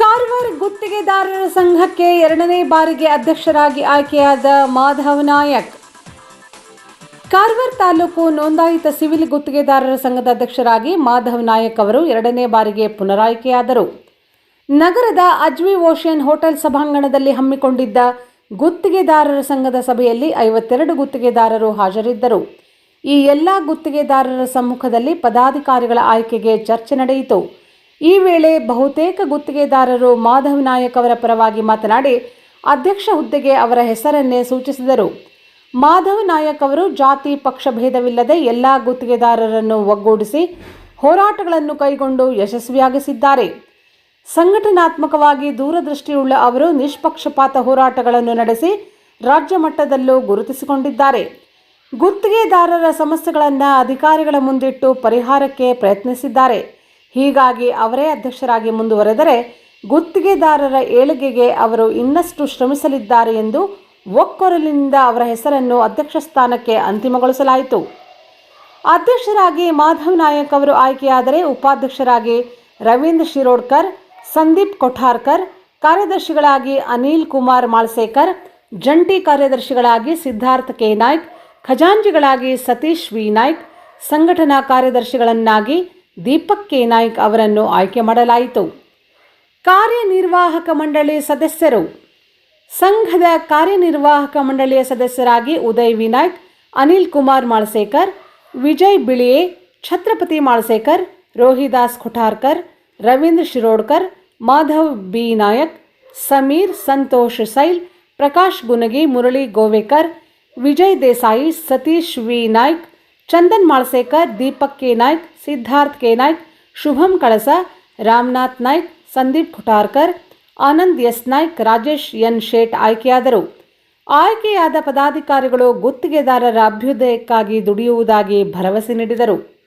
ಕಾರವಾರ ಗುತ್ತಿಗೆದಾರರ ಸಂಘಕ್ಕೆ ಎರಡನೇ ಬಾರಿಗೆ ಅಧ್ಯಕ್ಷರಾಗಿ ಆಯ್ಕೆಯಾದ ಮಾಧವ್ ನಾಯಕ್. ಕಾರವಾರ ತಾಲೂಕು ನೋಂದಾಯಿತ ಸಿವಿಲ್ ಗುತ್ತಿಗೆದಾರರ ಸಂಘದ ಅಧ್ಯಕ್ಷರಾಗಿ ಮಾಧವ್ ನಾಯಕ್ ಅವರು ಎರಡನೇ ಬಾರಿಗೆ ಪುನರಾಯ್ಕೆಯಾದರು. ನಗರದ ಅಜ್ವಿ ಓಷನ್ ಹೋಟೆಲ್ ಸಭಾಂಗಣದಲ್ಲಿ ಹಮ್ಮಿಕೊಂಡಿದ್ದ ಗುತ್ತಿಗೆದಾರರ ಸಂಘದ ಸಭೆಯಲ್ಲಿ ಐವತ್ತೆರಡು ಗುತ್ತಿಗೆದಾರರು ಹಾಜರಿದ್ದರು. ಈ ಎಲ್ಲ ಗುತ್ತಿಗೆದಾರರ ಸಮ್ಮುಖದಲ್ಲಿ ಪದಾಧಿಕಾರಿಗಳ ಆಯ್ಕೆಗೆ ಚರ್ಚೆ ನಡೆಯಿತು. ಈ ವೇಳೆ ಬಹುತೇಕ ಗುತ್ತಿಗೆದಾರರು ಮಾಧವ್ ನಾಯಕ್ ಅವರ ಪರವಾಗಿ ಮಾತನಾಡಿ, ಅಧ್ಯಕ್ಷ ಹುದ್ದೆಗೆ ಅವರ ಹೆಸರನ್ನೇ ಸೂಚಿಸಿದರು. ಮಾಧವ್ ನಾಯಕ್ ಅವರು ಜಾತಿ ಪಕ್ಷಭೇದವಿಲ್ಲದೆ ಎಲ್ಲ ಗುತ್ತಿಗೆದಾರರನ್ನು ಒಗ್ಗೂಡಿಸಿ ಹೋರಾಟಗಳನ್ನು ಕೈಗೊಂಡು ಯಶಸ್ವಿಯಾಗಿಸಿದ್ದಾರೆ. ಸಂಘಟನಾತ್ಮಕವಾಗಿ ದೂರದೃಷ್ಟಿಯುಳ್ಳ ಅವರು ನಿಷ್ಪಕ್ಷಪಾತ ಹೋರಾಟಗಳನ್ನು ನಡೆಸಿ ರಾಜ್ಯ ಮಟ್ಟದಲ್ಲೂ ಗುರುತಿಸಿಕೊಂಡಿದ್ದಾರೆ. ಗುತ್ತಿಗೆದಾರರ ಸಮಸ್ಯೆಗಳನ್ನು ಅಧಿಕಾರಿಗಳ ಮುಂದಿಟ್ಟು ಪರಿಹಾರಕ್ಕೆ ಪ್ರಯತ್ನಿಸಿದ್ದಾರೆ. ಹೀಗಾಗಿ ಅವರೇ ಅಧ್ಯಕ್ಷರಾಗಿ ಮುಂದುವರೆದರೆ ಗುತ್ತಿಗೆದಾರರ ಏಳಿಗೆಗೆ ಅವರು ಇನ್ನಷ್ಟು ಶ್ರಮಿಸಲಿದ್ದಾರೆ ಎಂದು ಒಕ್ಕೊರಲಿನಿಂದ ಅವರ ಹೆಸರನ್ನು ಅಧ್ಯಕ್ಷ ಸ್ಥಾನಕ್ಕೆ ಅಂತಿಮಗೊಳಿಸಲಾಯಿತು. ಅಧ್ಯಕ್ಷರಾಗಿ ಮಾಧವ್ ನಾಯಕ್ ಅವರು ಆಯ್ಕೆಯಾದರೆ ಉಪಾಧ್ಯಕ್ಷರಾಗಿ ರವೀಂದ್ರ ಶಿರೋಡ್ಕರ್, ಸಂದೀಪ್ ಕೊಠಾರ್ಕರ್, ಕಾರ್ಯದರ್ಶಿಗಳಾಗಿ ಅನಿಲ್ ಕುಮಾರ್ ಮಾಳ್ಸೇಕರ್, ಜಂಟಿ ಕಾರ್ಯದರ್ಶಿಗಳಾಗಿ ಸಿದ್ಧಾರ್ಥ ಕೆ ನಾಯ್ಕ್ ಖಜಾಂಚಿಗಳಾಗಿ ಸತೀಶ್ ವಿ. ನಾಯ್ಕ್, ಸಂಘಟನಾ ಕಾರ್ಯದರ್ಶಿಗಳನ್ನಾಗಿ ದೀಪಕ್ ಕೆ. ನಾಯ್ಕ್ ಅವರನ್ನು ಆಯ್ಕೆ ಮಾಡಲಾಯಿತು. ಕಾರ್ಯನಿರ್ವಾಹಕ ಮಂಡಳಿ ಸದಸ್ಯರು. ಸಂಘದ ಕಾರ್ಯನಿರ್ವಾಹಕ ಮಂಡಳಿಯ ಸದಸ್ಯರಾಗಿ Uday Vinayak Anil Kumar Malsekar, Vijay Biliye, Chhatrapati Malsekar, Rohidas Khutarkar Ravindra Shirodkar, Madhav B. Nayak, Sameer Santosh Sail, Prakash Gunagi, Murali Govekar Vijay Desai, Satish V. Naik, Chandan Malsekar, Deepak K. Naik, Siddharth K. Naik, Shubham Kalas, Ramnath Naik, Sandeep Khutarkar Anand S. Naik, Rajesh N. Shet ಆಯ್ಕೆಯಾದರು. ಆಯ್ಕೆಯಾದ ಪದಾಧಿಕಾರಿಗಳು ಗುತ್ತಿಗೆದಾರರ ಅಭ್ಯುದಯಕ್ಕಾಗಿ ದುಡಿಯುವುದಾಗಿ ಭರವಸೆ ನೀಡಿದರು.